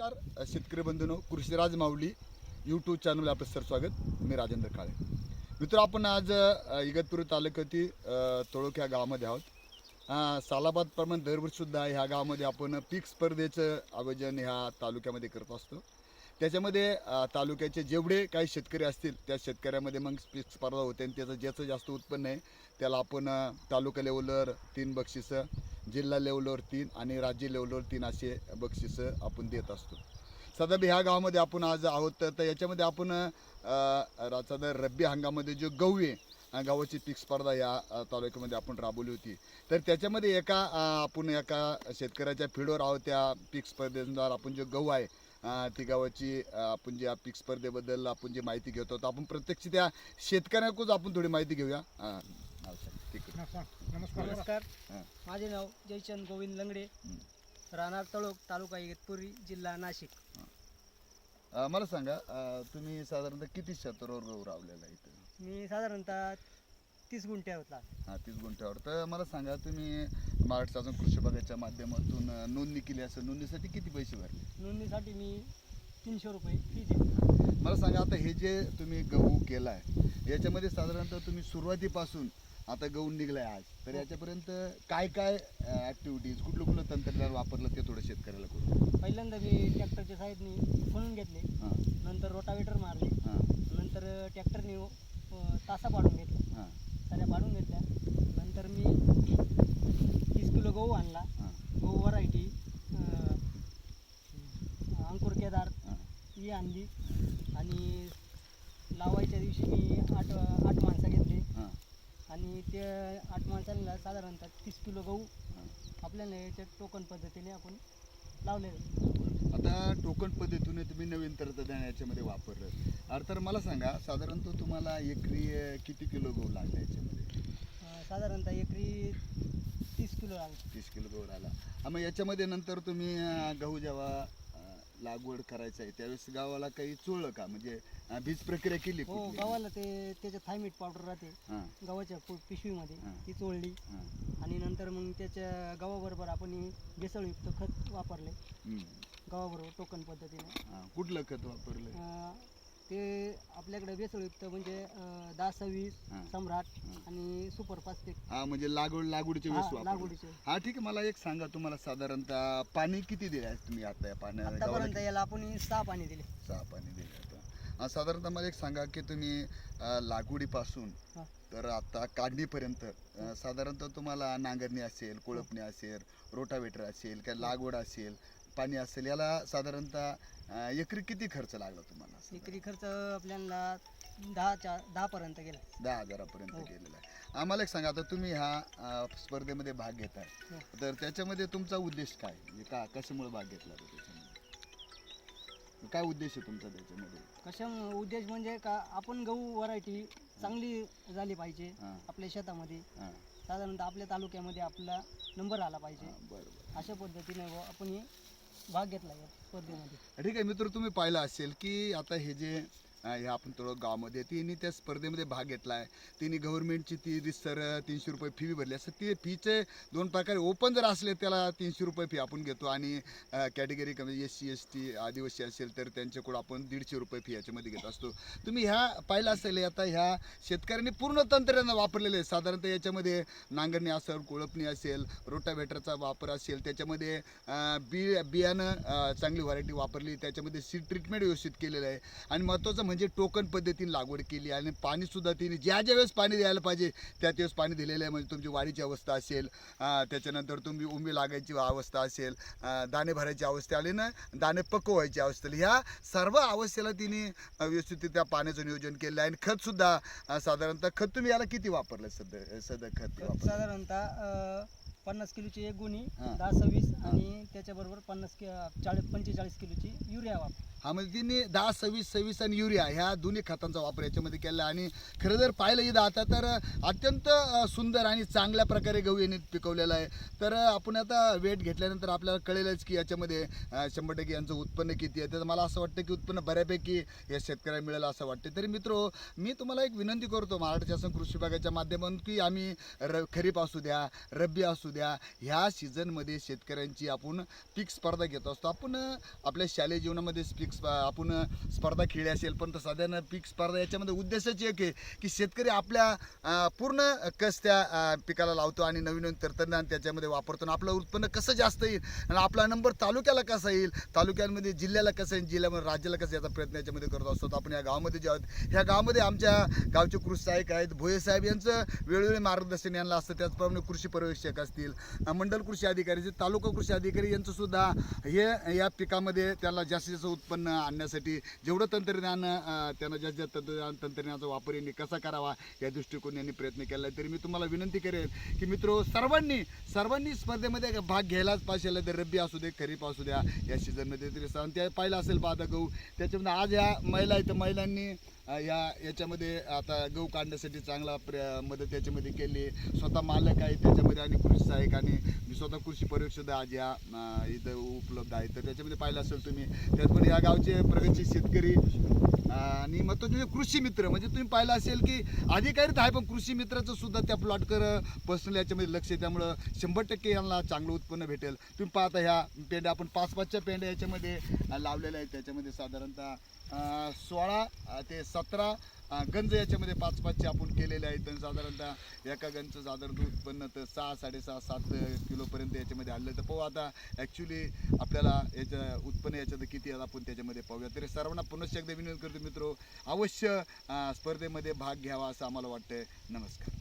नमस्कार. शेतकरी बंधूनो कृषीराज माऊली यूट्यूब चॅनल आपलं सर स्वागत. मी राजेंद्र काळे. मित्र आपण आज अ, इगतपुरी तालुक्यातील अ, ह्या गावामध्ये आहोत. सालाबादप्रमाणे दरवर्षीसुद्धा ह्या गावामध्ये आपण पीक स्पर्धेचं आयोजन ह्या तालुक्यामध्ये करत असतो. त्याच्यामध्ये तालुक्याचे जेवढे काही शेतकरी असतील त्या शेतकऱ्यामध्ये मग पीक स्पर्धा होते आणि त्याचं ज्याचं जास्त उत्पन्न आहे त्याला आपण तालुका लेवलवर तीन बक्षिसं जिल्हा लेवलवर तीन आणि राज्य लेवलवर तीन असे बक्षिसं आपण देत असतो. सदाबी ह्या गावामध्ये आपण आज आहोत तर- तर याच्यामध्ये आपण अ, रब्बी हंगामध्ये जो गहू आहे गावाची गव्हाची पीक स्पर्धा या तालुक्यामध्ये आपण राबवली होती. तर त्याच्यामध्ये एका आपण एका शेतकऱ्याच्या फिडवर आहोत त्या पीक स्पर्धेनुसार आपण जो गहू आहे ती गावाची आपण ज्या पीक स्पर्धेबद्दल आपण जी माहिती घेतो तर आपण प्रत्यक्ष त्या शेतकऱ्याकडूनच आपण थोडी माहिती घेऊया. ठीक आहे नमस्कार. नमस्कार. हां. माझे नाव जयचंद गोविंद लंगडे. राहणार तळोक तालुका इगतपुरी जिल्हा नाशिक. अ, मला सांगा अ, तुम्ही साधारणतः किती क्षेत्रावर गहू रावलेला आहे इथं? मी साधारणतः तीस गुंठे होता. हा तीस गुंठ्यावर. तर मला सांगा तुम्ही महाराष्ट्र शासन कृषी विभागाच्या माध्यमातून अ, नोंदणी केली असं नोंदणीसाठी किती पैसे भरले? नोंदणीसाठी मी तीनशे रुपये फी दिली. मला सांगा आता हे जे तुम्ही गहू केला आहे याच्यामध्ये साधारणतः तुम्ही सुरुवातीपासून आता गहू निघलाय आज. तर याच्यापर्यंत काय काय ॲक्टिव्हिटीज कुठलं कुठलं तंत्रज्ञान वापरलं ते थोडं शेतकऱ्याला करू? पहिल्यांदा मी ट्रॅक्टरच्या साईडनी फळून घेतले. हां. नंतर रोटावेटर मारले. हां. नंतर ट्रॅक्टरने तासा पाडून घेतला. हां. साऱ्या पाडून घेतल्या. नंतर मी तीस किलो गहू आणला. हां. गहू व्हरायटी अंकुर केदार हां. ही आणली. आणि लावायच्या दिवशी मी आठ माणसं घेतली हां आणि ते आठ माणसांना साधारणतः तीस किलो गहू आपल्याला याच्या टोकन पद्धतीने आपण लावले आता टोकन पद्धतीने तुम्ही नवीन तंत्रज्ञान याच्यामध्ये वापरलं. अरे तर मला सांगा साधारणतः तुम्हाला एकरी अ, किती किलो गहू लागला याच्यामध्ये? अं, साधारणतः एकरी तीस किलो लागले. तीस किलो गहू राहिला हा, मग याच्यामध्ये नंतर तुम्ही अ, गहू जेव्हा लागवड करायचं आहे त्यावेळेस गावाला काही चोळलं का म्हणजे अ, बीज प्रक्रिया केली हो कुठली? गव्हाला ते त्याच्यात थायमीट पावडर राहते हां गव्हाच्या पु- पिशवीमध्ये हां. ती चोळली हां आणि नंतर मग त्याच्या गव्हाबरोबर आपण हे बेसळयुक्त खत वापरले हम्म. गव्हाबरोबर टोकन पद्धतीने हां. कुठलं खत वापरलं अं, ते आपल्याकडे बेसळयुक्त म्हणजे अं, हां. सम्राट हां. आणि सुपर फास्टिक हा म्हणजे लागवड वेळेस वापरलं. लागवडीचे. हा ठीक आहे. मला एक सांगा तुम्हाला साधारणतः पाणी किती दिले तुम्ही आता या पाण्या गव्हाला आतापर्यंत याला आपण सहा पाणी दिले. सहा पाणी दिले आता हा, साधारणतः मला एक सांगा की तुम्ही अ, लागवडीपासून हा. तर आता काढणीपर्यंत अ, साधारणतः तुम्हाला नांगरणी असेल कोळपणी असेल रोटावेटर असेल काय लागवड असेल पाणी असेल याला साधारणतः एकरी किती खर्च लागला तुम्हाला? एकरी खर्च आपल्याला दहाच्या दहा पर्यंत गेला. दहा हजारापर्यंत हो. गेलेला आहे. आम्हाला एक सांगा आता तुम्ही ह्या स्पर्धेमध्ये भाग घेताय. हो. तर त्याच्यामध्ये तुमचा उद्देश काय? म्हणजे का कशामुळे भाग घेतला तो त्याच्यामध्ये? काय उद्देश आहे तुमचा त्याच्यामध्ये? कशा उद्देश म्हणजे का आपण गहू व्हरायटी चांगली झाली पाहिजे आपल्या शेतामध्ये. साधारणतः आपल्या तालुक्यामध्ये आपला नंबर आला पाहिजे. अशा पद्धतीने आपण हे भाग घेतला या स्पर्धेमध्ये. ठीक आहे मित्र तुम्ही पाहिलं असेल की आता हे जे हे आपण थोडं गावामध्ये तिने त्या स्पर्धेमध्ये भाग घेतला आहे तिने गव्हर्नमेंटची ती रिसर तीनशे रुपये फी भरली. असं ते फीचे दोन प्रकारे ओपन जर असले त्याला तीनशे रुपये फी आपण घेतो. आणि कॅटेगरी कमी एस सी एस टी आदिवासी असेल तर त्यांच्याकडून आपण दीडशे रुपये फी याच्यामध्ये घेत असतो. तुम्ही ह्या पाहिलं असेल आता ह्या शेतकऱ्यांनी पूर्ण तंत्रज्ञान वापरलेलं आहे. साधारणतः याच्यामध्ये नांगरणी असेल कोळपणी असेल रोटावेटरचा वापर असेल त्याच्यामध्ये बी बियाणं चांगली व्हरायटी वापरली त्याच्यामध्ये सीड ट्रीटमेंट व्यवस्थित केलेलं आहे. आणि महत्त्वाचं म्हणजे टोकन पद्धतीने लागवड केली आणि पाणीसुद्धा तिने ज्या ज्या वेळेस पाणी द्यायला पाहिजे त्या त्यावेळेस पाणी दिलेलं आहे म्हणजे तुमची वाढीची अवस्था असेल त्याच्यानंतर तुम्ही उंबी लागायची अवस्था असेल दाणे भरायची अवस्था आली ना दाणे पक्व व्हायची अवस्था आली. ह्या सर्व अवस्थेला तिने अं, व्यवस्थित त्या पाण्याचं नियोजन केलं आहे आणि खतसुद्धा साधारणतः खत तुम्ही याला किती वापरलं सध्या सध्या खत साधारणतः पन्नास किलोची एक गुणी. दहा सव्वीस आणि त्याच्याबरोबर पन्नास कि चाळीस पंचेचाळीस किलोची युरिया वापर हा म्हणजे तिने दहा सव्वीस सव्वीस आणि युरिया ह्या दोन्ही खतांचा वापर याच्यामध्ये केला. आणि खरं जर पाहिलं इथं आता तर अत्यंत सुंदर आणि चांगल्या प्रकारे गहू यांनी पिकवलेला आहे. तर आपण आता वेट घेतल्यानंतर आपल्याला कळेलच की याच्यामध्ये शंभर टक्के यांचं उत्पन्न किती आहे. तर मला असं वाटतं की उत्पन्न बऱ्यापैकी या शेतकऱ्याला मिळेल असं वाटतं. तरी मित्रो मी तुम्हाला एक विनंती करतो महाराष्ट्र शासन कृषी विभागाच्या माध्यमातून की आम्ही र खरीप असू द्या रब्बी असू द्या ह्या सीझनमध्ये शेतकऱ्यांची आपण पीक स्पर्धा घेत असतो. आपण आपल्या शालेय जीवनामध्ये पीक स्प- आपण स्पर्धा खेळली असेल पण तर साधारण पीक स्पर्धा याच्यामध्ये उद्देशच एक आहे की शेतकरी आपल्या पूर्ण कस त्या पिकाला लावतो आणि नवीन नवीन तंत्रज्ञान त्याच्यामध्ये वापरतो आणि आपलं उत्पन्न कसं जास्त येईल आणि आपला नंबर तालुक्याला कसा येईल तालुक्यांमध्ये जिल्ह्याला कसं येईल जिल्ह्यामध्ये राज्याला कसं याचा प्रयत्न याच्यामध्ये करत असतो. आपण या गावामध्ये जे आहोत ह्या गावामध्ये आमच्या गावचे कृषी सहाय्यक आहेत. भोये साहेब यांचं वेळोवेळी मार्गदर्शन यांना असतं. त्याचप्रमाणे कृषी पर्यवेक्षक असतील मंडल कृषी अधिकारी जे तालुका कृषी अधिकारी यांचं सुद्धा हे या पिकामध्ये त्याला जास्तीत जास्त उत्पन्न आणण्यासाठी जेवढं तंत्रज्ञान त्यांना जास्तीत जास्त तंत्रज्ञान तंत्रज्ञानाचा वापर यांनी कसा करावा या दृष्टिकोन यांनी प्रयत्न केला तरी मी तुम्हाला विनंती करेन की मित्रो सर्वांनी सर्वांनी स्पर्धेमध्ये भाग घ्यायलाच पाहिजे तर रब्बी असू दे खरीप असू द्या या सीझनमध्ये तरी आणि त्या पाहिलं असेल बाधा गहू त्याच्यामध्ये आज ह्या महिला आहेत महिलांनी या याच्यामध्ये आता गहू काढण्यासाठी चांगला प्र मदत याच्यामध्ये केली. स्वतः मालक आहे त्याच्यामध्ये आणि कृषी सहाय्यक आणि मी स्वतः कृषी परिषद आज या इथं उपलब्ध आहे. तर त्याच्यामध्ये पाहिलं असेल तुम्ही त्यात पण या गावचे प्रगतशील शेतकरी आणि मग तो म्हणजे कृषी मित्र म्हणजे तुम्ही पाहिलं असेल की अधिकारी तर आहे पण कृषी मित्राचं सुद्धा त्या प्लॉटकर पर्सनल याच्यामध्ये लक्ष आहे. त्यामुळं शंभर टक्के यांना चांगलं उत्पन्न भेटेल. तुम्ही पाहता ह्या पेंड्या आपण पाच पाचच्या पेंड्या याच्यामध्ये लावलेल्या आहेत. त्याच्यामध्ये साधारणतः सोळा ते सतरा गंज याच्यामध्ये पाच पाचचे आपण केलेले इथं साधारणतः एका गणचं साधारणतः उत्पन्न तर सहा साडेसहा सात किलोपर्यंत याच्यामध्ये आणलं तर पाहू आता ॲक्च्युली आपल्याला याच्या उत्पन्न याच्यात किती आहे आपण त्याच्यामध्ये पाहूया. तरी सर्वांना पुनश्च एकदा विनंती करतो मित्रो अवश्य स्पर्धेमध्ये भाग घ्यावा असं आम्हाला वाटतं नमस्कार.